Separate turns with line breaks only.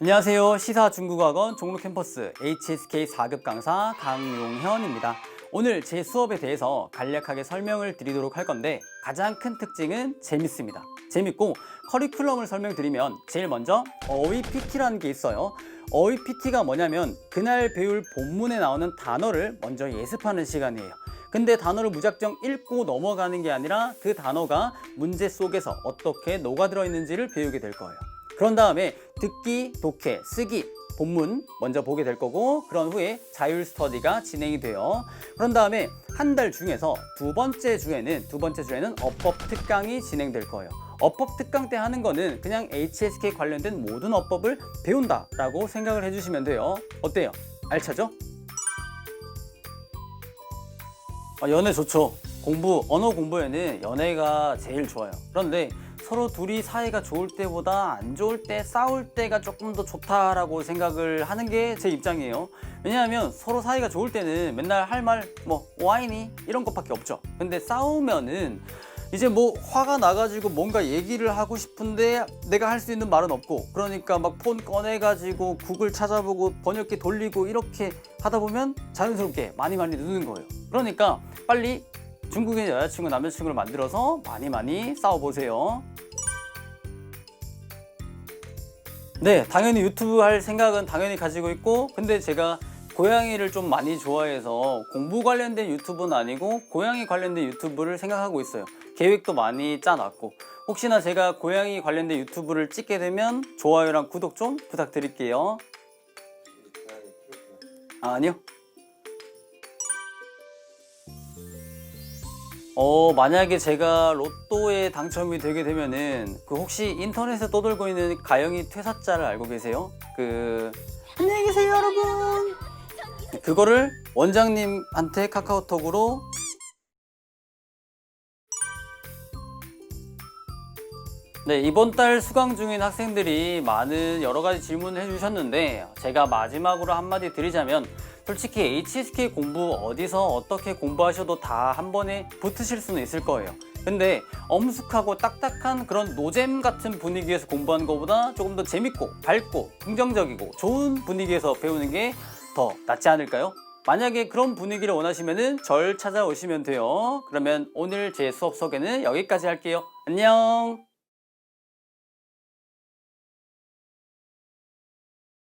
안녕하세요. 시사 중국어학원 종로 캠퍼스 HSK 4급 강사 강용현입니다. 오늘 제 수업에 대해서 간략하게 설명을 드리도록 할 건데 가장 큰 특징은 재밌습니다. 재밌고 커리큘럼을 설명드리면 제일 먼저 어휘 PT라는 게 있어요. 어휘 PT가 뭐냐면 그날 배울 본문에 나오는 단어를 먼저 예습하는 시간이에요. 근데 단어를 무작정 읽고 넘어가는 게 아니라 그 단어가 문제 속에서 어떻게 녹아들어 있는지를 배우게 될 거예요. 그런 다음에 듣기, 독해, 쓰기, 본문 먼저 보게 될 거고 그런 후에 자율 스터디가 진행이 돼요. 그런 다음에 한 달 중에서 두 번째 주에는 두 번째 주에는 어법 특강이 진행될 거예요. 어법 특강 때 하는 거는 그냥 HSK 관련된 모든 어법을 배운다라고 생각을 해주시면 돼요. 어때요? 알차죠? 아, 연애 좋죠. 공부, 언어 공부에는 연애가 제일 좋아요. 그런데 서로 둘이 사이가 좋을 때보다 안 좋을 때 싸울 때가 조금 더 좋다라고 생각을 하는 게 제 입장이에요. 왜냐하면 서로 사이가 좋을 때는 맨날 할 말 뭐 와이니 이런 것밖에 없죠. 근데 싸우면은 이제 뭐 화가 나가지고 뭔가 얘기를 하고 싶은데 내가 할 수 있는 말은 없고 그러니까 막 폰 꺼내가지고 구글 찾아보고 번역기 돌리고 이렇게 하다 보면 자연스럽게 많이 많이 늦는 거예요. 그러니까 빨리 중국인 여자친구 남자친구를 만들어서 많이 많이 싸워보세요. 네, 당연히 유튜브 할 생각은 당연히 가지고 있고, 근데 제가 고양이를 좀 많이 좋아해서 공부 관련된 유튜브는 아니고 고양이 관련된 유튜브를 생각하고 있어요. 계획도 많이 짜놨고, 혹시나 제가 고양이 관련된 유튜브를 찍게 되면 좋아요랑 구독 좀 부탁드릴게요. 아, 아니요. 어, 만약에 제가 로또에 당첨이 되게 되면은 그 혹시 인터넷에 떠돌고 있는 가영이 퇴사자를 알고 계세요? 그 안녕히 계세요, 여러분. 그거를 원장님한테 카카오톡으로 네, 이번 달 수강 중인 학생들이 많은 여러 가지 질문을 해주셨는데 제가 마지막으로 한마디 드리자면 솔직히 HSK 공부 어디서 어떻게 공부하셔도 다 한 번에 붙으실 수는 있을 거예요. 근데 엄숙하고 딱딱한 그런 노잼 같은 분위기에서 공부하는 것보다 조금 더 재밌고 밝고 긍정적이고 좋은 분위기에서 배우는 게 더 낫지 않을까요? 만약에 그런 분위기를 원하시면은 절 찾아오시면 돼요. 그러면 오늘 제 수업 소개는 여기까지 할게요. 안녕!